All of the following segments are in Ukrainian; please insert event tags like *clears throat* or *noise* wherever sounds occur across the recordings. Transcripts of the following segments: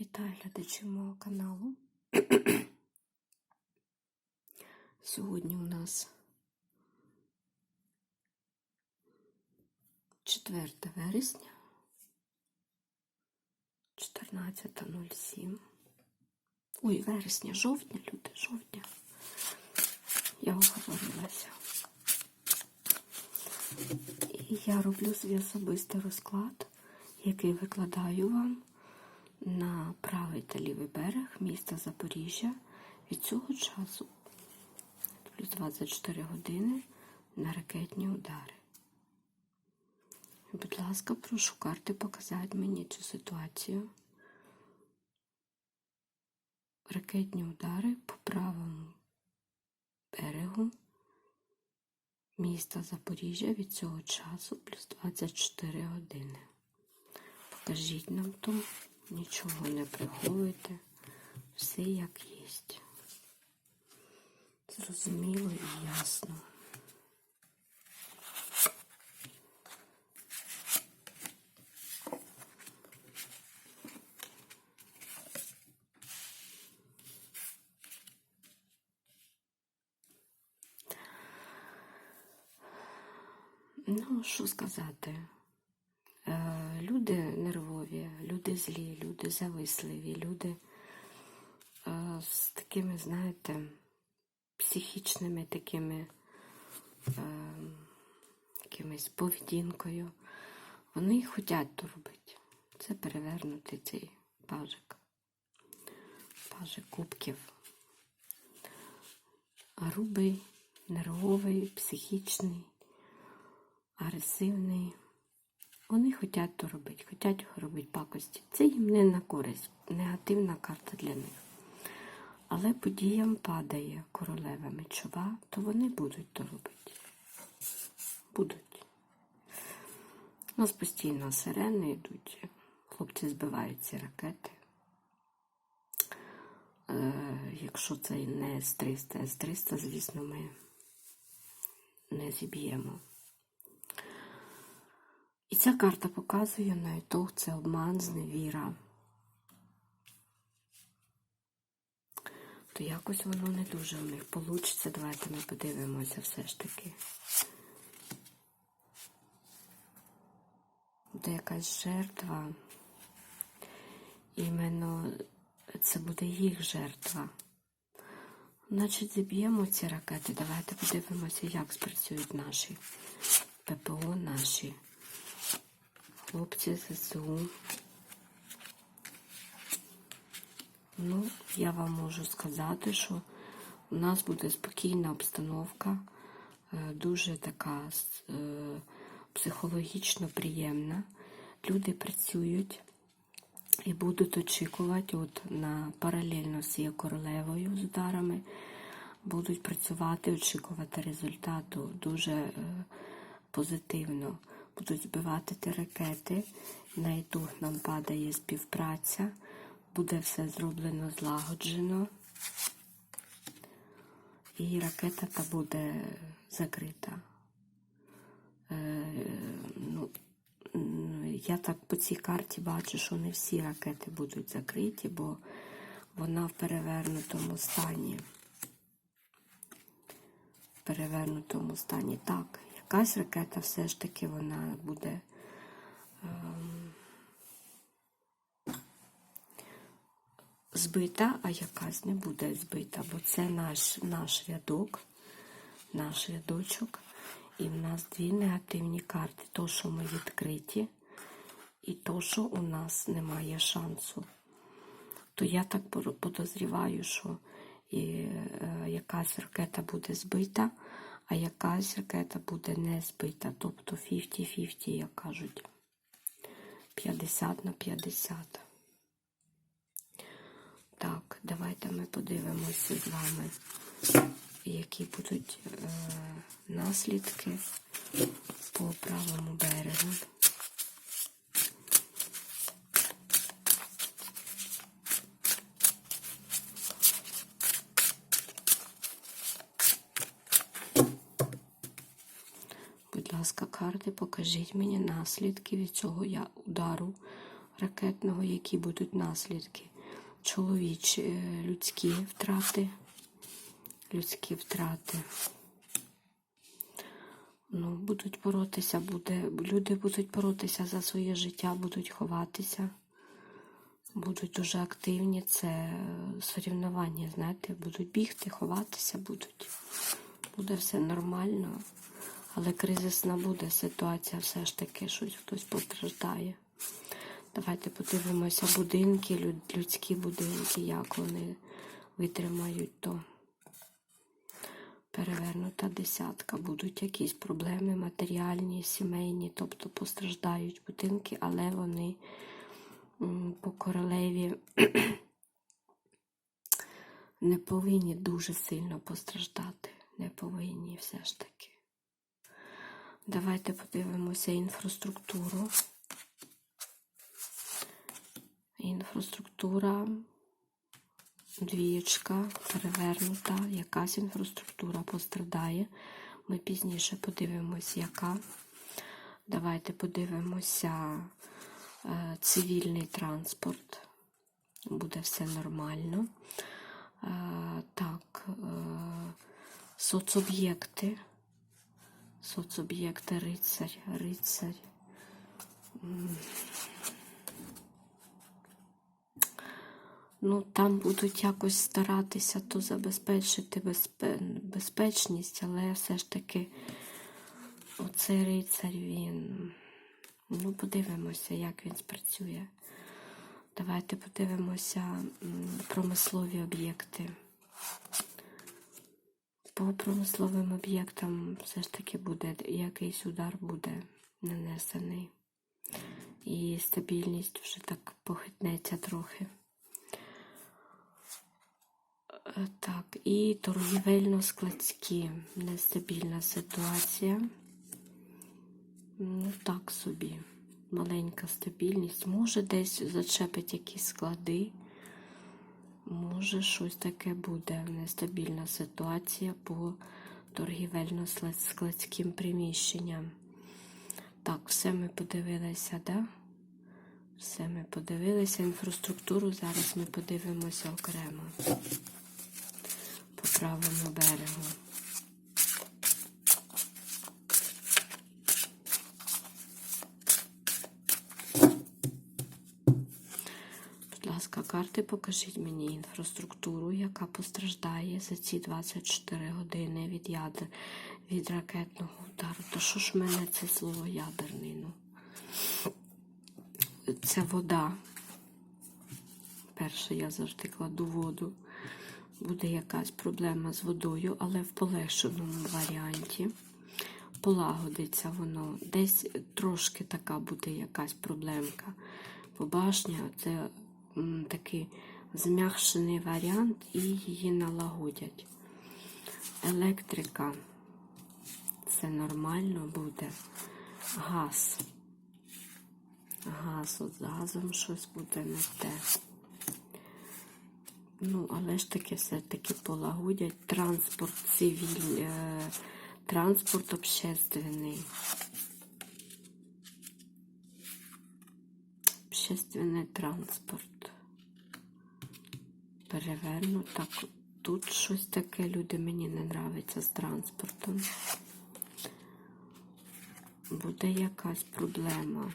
Вітаю глядачів мого каналу. Сьогодні у нас 4 вересня 14.07. Ой, вересня, жовтня, люди, жовтня. Я оговорилася. І я роблю свій особистий розклад, який викладаю вам на правий та лівий берег міста Запоріжжя від цього часу плюс 24 години на ракетні удари. Будь ласка, прошу карти показати мені цю ситуацію. Ракетні удари по правому берегу міста Запоріжжя від цього часу плюс 24 години. Покажіть нам то, нічого не приховуйте, все як є. Зрозуміло і ясно. Ну, що сказати? Е, Люди нервові, люди злі, люди зависливі, люди е, з такими, знаєте, психічними такими е, якимись поведінкою. Вони хочуть то робити. Це перевернути цей пажик. Пажик кубків. Грубий, нервовий, психічний, агресивний. Вони хочуть то робити, хочуть робити пакості. Це їм не на користь, негативна карта для них. Але подіям падає королева мечова, то вони будуть то робити. Будуть. У нас постійно сирени йдуть, хлопці збивають ці ракети. Е, якщо це не С-300, С-300, звісно, ми не зіб'ємо. І ця карта показує на ітог це обман, зневіра. То якось воно не дуже у них получиться. Давайте ми подивимося все ж таки. Буде якась жертва. Іменно це буде їх жертва. Значить, зіб'ємо ці ракети. Давайте подивимося, як спрацюють наші ППО, наші хлопці ЗСУ. Ну, я вам можу сказати, що у нас буде спокійна обстановка, е, дуже така е, психологічно приємна. Люди працюють і будуть очікувати от на паралельно з цією королевою з ударами, будуть працювати, очікувати результату дуже е, позитивно. Будуть збивати ті ракети, на ітог нам падає співпраця буде все зроблено злагоджено, і ракета та буде закрита. Е, ну, Я так по цій карті бачу, що не всі ракети будуть закриті, бо вона в перевернутому стані. В перевернутому стані. Так, якась ракета все ж таки вона буде. Ем, збита, а якась не буде збита, бо це наш наш рядок, наш рядочок. І в нас дві негативні карти. То, що ми відкриті, і то, що у нас немає шансу. То я так подозріваю, що і, е, якась ракета буде збита, а якась ракета буде не збита. Тобто 50-50, як кажуть, 50 на 50. Так, давайте ми подивимося з вами, які будуть е, наслідки по правому берегу. Ласка, карти, покажіть мені наслідки від цього я удару ракетного, які будуть наслідки. Чоловічі, е, людські втрати. Людські втрати. Ну, будуть боротися, буде, люди будуть боротися за своє життя, будуть ховатися, будуть дуже активні. Це е, сорівнування, знаєте, будуть бігти, ховатися будуть. Буде все нормально, але кризисна буде ситуація, все ж таки, щось хтось постраждає. Давайте подивимося будинки, люд- людські будинки, як вони витримають то. Перевернута десятка. Будуть якісь проблеми матеріальні, сімейні, тобто постраждають будинки, але вони по королеві *clears throat* не повинні дуже сильно постраждати. Не повинні все ж таки. Давайте подивимося інфраструктуру. Інфраструктура, двієчка перевернута, якась інфраструктура пострадає. Ми пізніше подивимось, яка. Давайте подивимося е, цивільний транспорт. Буде все нормально. Е, так, е, соцоб'єкти. Соцоб'єкти, рицарь, рицарь. Ну, там будуть якось старатися то забезпечити безпе... безпечність, але все ж таки оцей рицар він. Ну, подивимося, як він спрацює. Давайте подивимося промислові об'єкти. По промисловим об'єктам все ж таки буде якийсь удар буде нанесений. І стабільність вже так похитнеться трохи. Е, Так, і торгівельно-складські нестабільна ситуація. Ну, так собі. Маленька стабільність. Може, десь зачепить якісь склади. Може, щось таке буде. Нестабільна ситуація по торгівельно-складським приміщенням. Так, все ми подивилися, да? Все ми подивилися. Інфраструктуру зараз ми подивимося окремо по правому берегу. Карти, покажіть мені інфраструктуру, яка постраждає за ці 24 години від ядер, від ракетного удару. То що ж в мене це слово ядерний? Ну? Це вода. Перше, я завжди кладу воду. Буде якась проблема з водою, але в полегшеному варіанті. Полагодиться воно. Десь трошки така буде якась проблемка. Бо башня це такий зм'якшений варіант і її налагодять. Електрика. Це нормально буде. Газ. Газ, от з газом щось буде не те. Ну, але ж таки все-таки полагодять транспорт цивіль, е, транспорт общественний. Общественний транспорт. Переверну так. Тут щось таке люди мені не нравиться з транспортом. Буде якась проблема.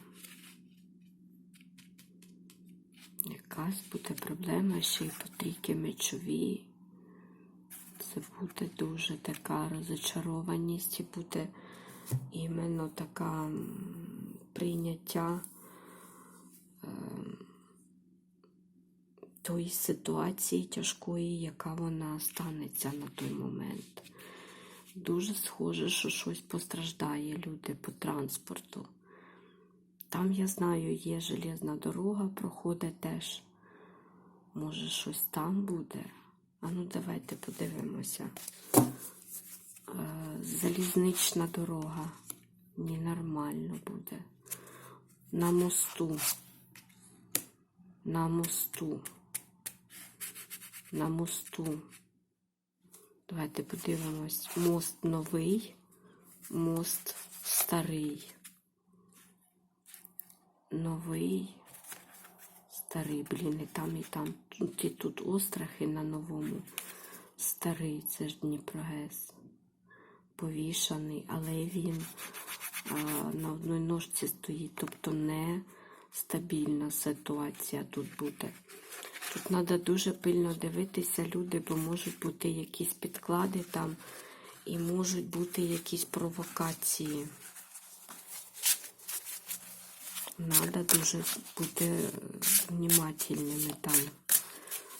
Якась буде проблема ще й по трійки мечові. Це буде дуже така розочарованість і буде іменно така прийняття е, тої ситуації тяжкої, яка вона станеться на той момент. Дуже схоже, що щось постраждає люди по транспорту. Там, я знаю, є железна дорога, проходить теж. Може, щось там буде. А ну, давайте подивимося. Е, Залізнична дорога. Ні, нормально буде. На мосту. На мосту. На мосту. Давайте подивимось. Мост новий, мост старий. Новий, старий, блін, і там, і там. Ті тут острахи на новому. Старий, це ж Дніпрогес. Повішаний, але він а, на одній ножці стоїть, тобто не стабільна ситуація тут буде. Тут треба дуже пильно дивитися, люди, бо можуть бути якісь підклади там і можуть бути якісь провокації. Треба дуже бути внімательними там.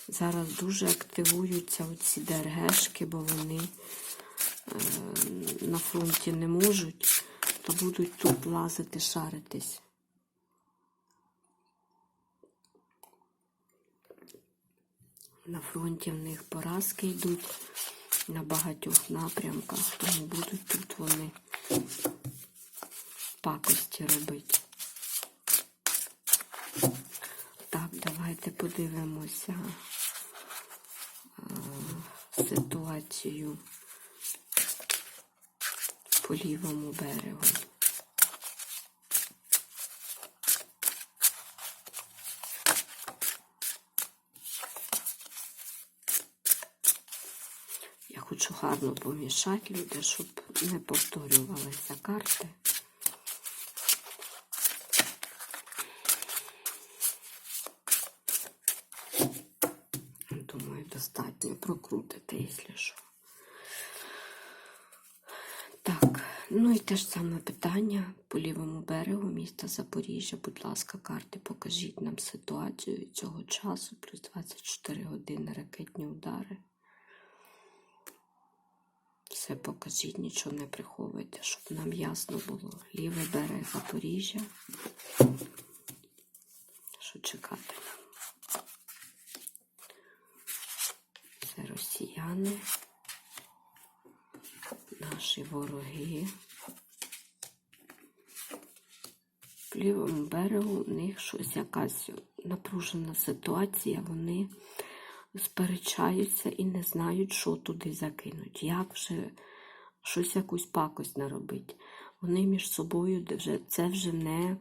Зараз дуже активуються оці ДРГшки, бо вони е, на фронті не можуть, то будуть тут лазити, шаритись. На фронті в них поразки йдуть на багатьох напрямках, тому будуть тут вони пакості робити. Так, давайте подивимося е, ситуацію по лівому берегу. Я хочу гарно помішати люди, щоб не повторювалися карти. Думаю, достатньо прокрутити, якщо що. Так, ну і те ж саме питання по лівому берегу міста Запоріжжя. Будь ласка, карти, покажіть нам ситуацію цього часу, плюс 24 години ракетні удари. Все покажіть, нічого не приховуйте, щоб нам ясно було. Лівий берег Запоріжжя. Що чекати? Це росіяни, наші вороги. В лівому берегу у них щось якась напружена ситуація. Вони сперечаються і не знають, що туди закинуть. Як вже щось якусь пакость наробить. Вони між собою вже це вже не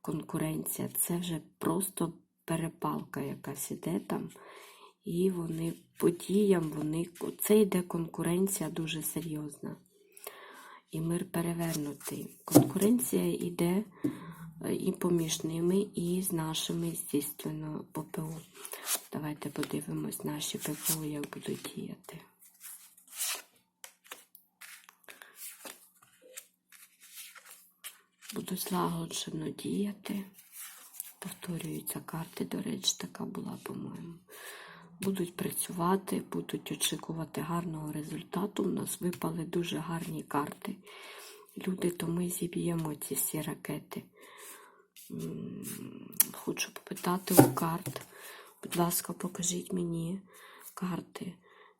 конкуренція, це вже просто перепалка якась іде там. І вони по діям, вони, це йде конкуренція дуже серйозна. І мир перевернутий. Конкуренція йде і поміж ними, і з нашими, звісно, ППО. Давайте подивимось наші ППО, як будуть діяти. Будуть злагоджено діяти. Повторюються карти, до речі, така була, по-моєму. Будуть працювати, будуть очікувати гарного результату. У нас випали дуже гарні карти. Люди, то ми зіб'ємо ці всі ракети. Хочу попитати у карт. Будь ласка, покажіть мені карти.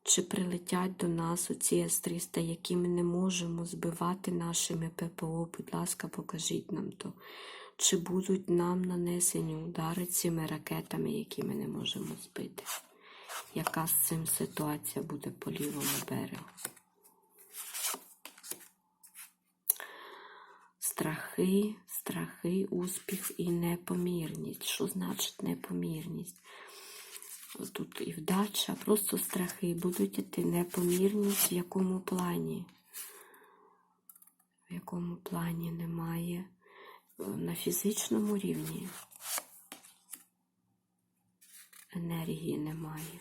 Чи прилетять до нас оці С-300, які ми не можемо збивати нашими ППО? Будь ласка, покажіть нам то. Чи будуть нам нанесені удари цими ракетами, які ми не можемо збити? Яка з цим ситуація буде по лівому берегу? Страхи, страхи, успіх і непомірність. Що значить непомірність? Тут і вдача, просто страхи. Будуть іти непомірність в якому плані? В якому плані немає? На фізичному рівні енергії немає.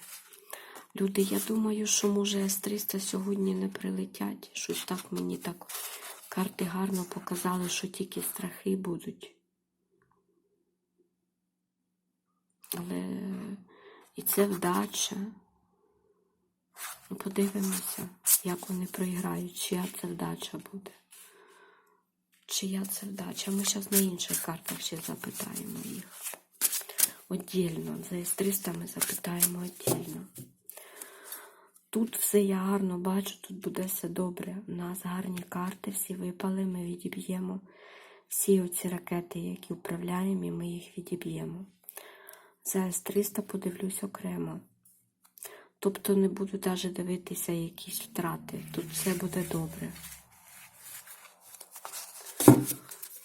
Люди, я думаю, що може С-300 сьогодні не прилетять. Щось так мені так карти гарно показали, що тільки страхи будуть. Але і це вдача. Подивимося, як вони проіграють, чия це вдача буде. Чия це вдача? Ми зараз на інших картах ще запитаємо їх. Отдільно. За С-300 ми запитаємо отдільно. Тут все я гарно бачу, тут буде все добре. У нас гарні карти, всі випали, ми відіб'ємо всі оці ракети, які управляємо, і ми їх відіб'ємо. За С-300 подивлюсь окремо. Тобто не буду навіть дивитися якісь втрати. Тут все буде добре.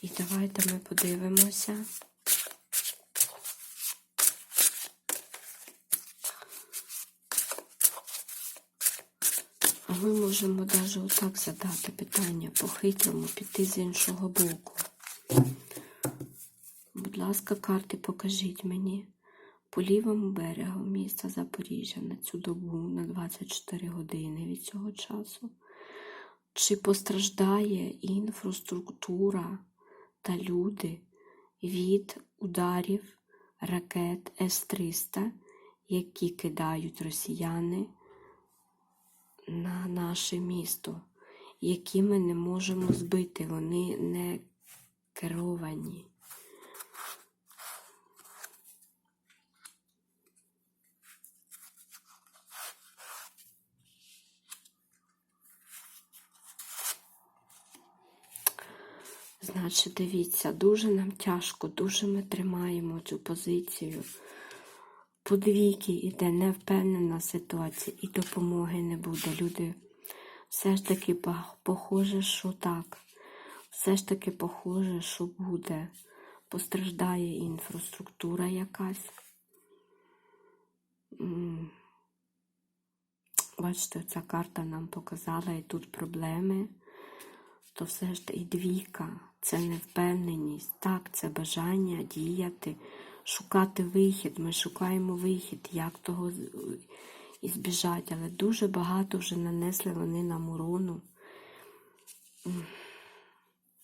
І давайте ми подивимося. Ми можемо навіть отак задати питання по-хитрому, піти з іншого боку. Будь ласка, карти покажіть мені по лівому берегу міста Запоріжжя на цю добу на 24 години від цього часу. Чи постраждає інфраструктура та люди від ударів ракет С-300, які кидають росіяни на наше місто, які ми не можемо збити, вони не керовані. Значить, дивіться, дуже нам тяжко, дуже ми тримаємо цю позицію. По двійки іде невпевнена ситуація і допомоги не буде. Люди все ж таки похоже, що так. Все ж таки похоже, що буде. Постраждає інфраструктура якась. Бачите, ця карта нам показала і тут проблеми то все ж і двійка це невпевненість. Так, це бажання діяти, шукати вихід. Ми шукаємо вихід, як того з- і збіжати, але дуже багато вже нанесли вони нам урону.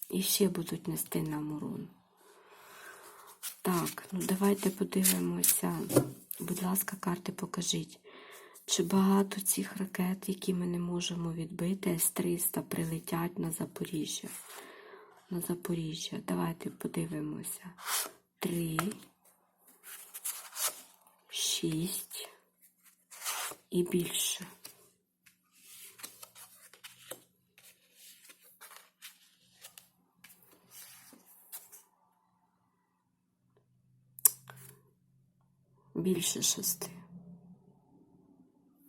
І ще будуть нести нам урон. Так, ну давайте подивимося. Будь ласка, карти покажіть. Чи багато цих ракет, які ми не можемо відбити, С-300 прилетять на Запоріжжя? На Запоріжжя. Давайте подивимося. Три, шість і більше. Більше шести.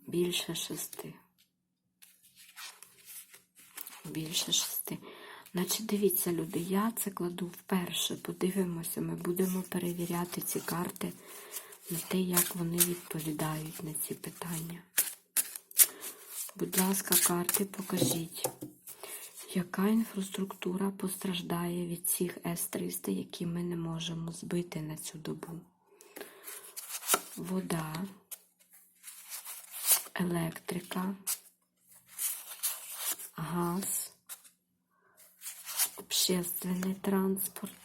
Більше шести. Більше шести. Значить, дивіться, люди, я це кладу вперше. Подивимося, ми будемо перевіряти ці карти на те, як вони відповідають на ці питання. Будь ласка, карти покажіть, яка інфраструктура постраждає від цих С-300, які ми не можемо збити на цю добу? Вода електрика, газ, общественний транспорт.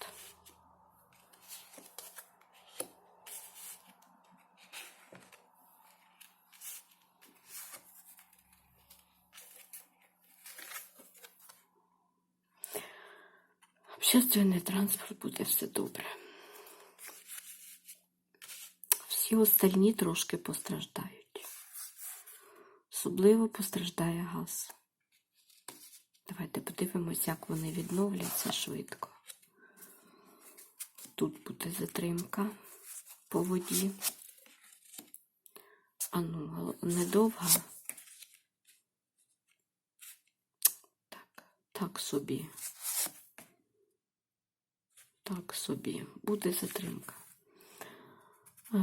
Общественний транспорт буде все добре. Всі остальні трошки постраждають. Особливо постраждає газ. Давайте подивимось, як вони відновляться швидко. Тут буде затримка по воді. А ну, недовга. Так, так собі. Так собі. Буде затримка. Е,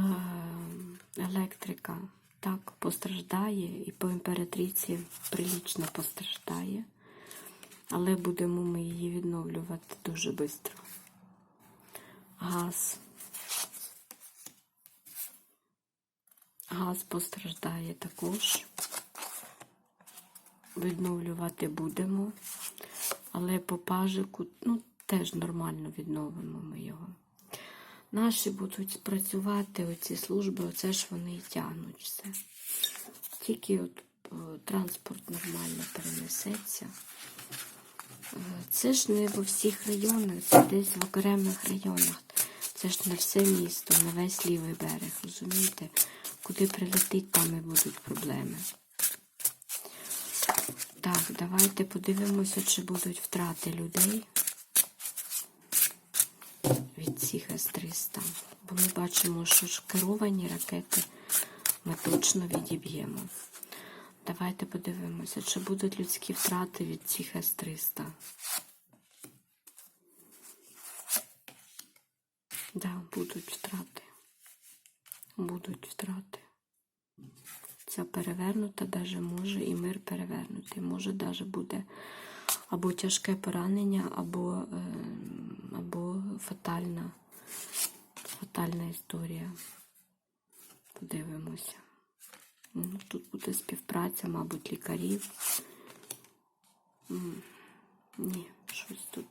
Електрика так постраждає і по імператриці прилічно постраждає, але будемо ми її відновлювати дуже швидко. Газ. Газ постраждає також. Відновлювати будемо, але по пажику, ну, теж нормально відновимо ми його. Наші будуть працювати оці служби, оце ж вони і тягнуть все. Тільки от е, транспорт нормально перенесеться. Е, Це ж не в всіх районах, це десь в окремих районах. Це ж не все місто, не весь лівий берег, розумієте? Куди прилетить, там і будуть проблеми. Так, давайте подивимося, чи будуть втрати людей цих С-300. Бо ми бачимо, що ж керовані ракети ми точно відіб'ємо. Давайте подивимося, чи будуть людські втрати від цих С-300. Да, будуть втрати. Будуть втрати. ситуація перевернута, даже може і мир перевернутий. Може даже буде або тяжке поранення, або, е, або фатальна, фатальна історія. Подивимося. Ну, Тут буде співпраця, мабуть, лікарів. Ні, щось тут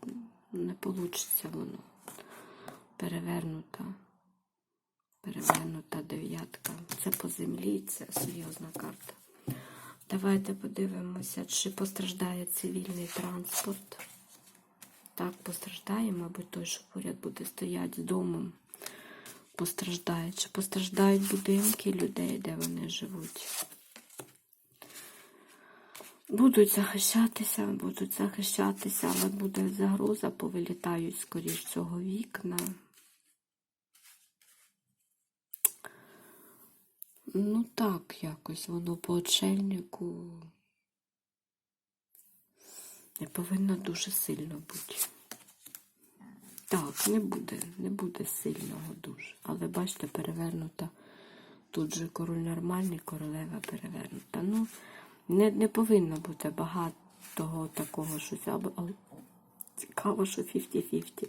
не вийде воно. Перевернута. Перевернута дев'ятка. Це по землі, це серйозна карта. Давайте подивимося, чи постраждає цивільний транспорт. Так, постраждає, мабуть, той, що поряд буде стояти з домом. Постраждає. Чи постраждають будинки людей, де вони живуть? Будуть захищатися, будуть захищатися, але буде загроза, повилітають, скоріш цього вікна. Ну так, якось воно по очельнику не повинно дуже сильно бути. Так, не буде, не буде сильного дуже. Але бачите, перевернута. Тут же король нормальний, королева перевернута. Ну, не, не повинно бути багатого такого щось. Але, але цікаво, що 50-50.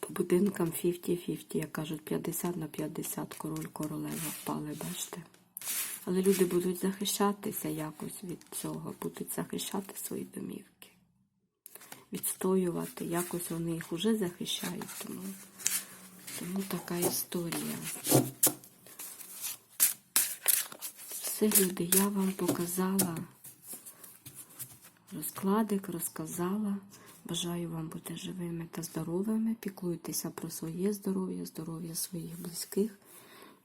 По будинкам 50-50, як кажуть, 50 на 50 король королева впали, бачите? Але люди будуть захищатися якось від цього, будуть захищати свої домівки, відстоювати. Якось вони їх уже захищають, тому, тому така історія. Все, люди, я вам показала розкладик, розказала. Бажаю вам бути живими та здоровими. Піклуйтеся про своє здоров'я, здоров'я своїх близьких.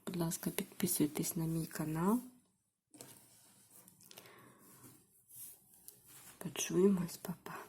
Будь ласка, підписуйтесь на мій канал. Почуємось, папа.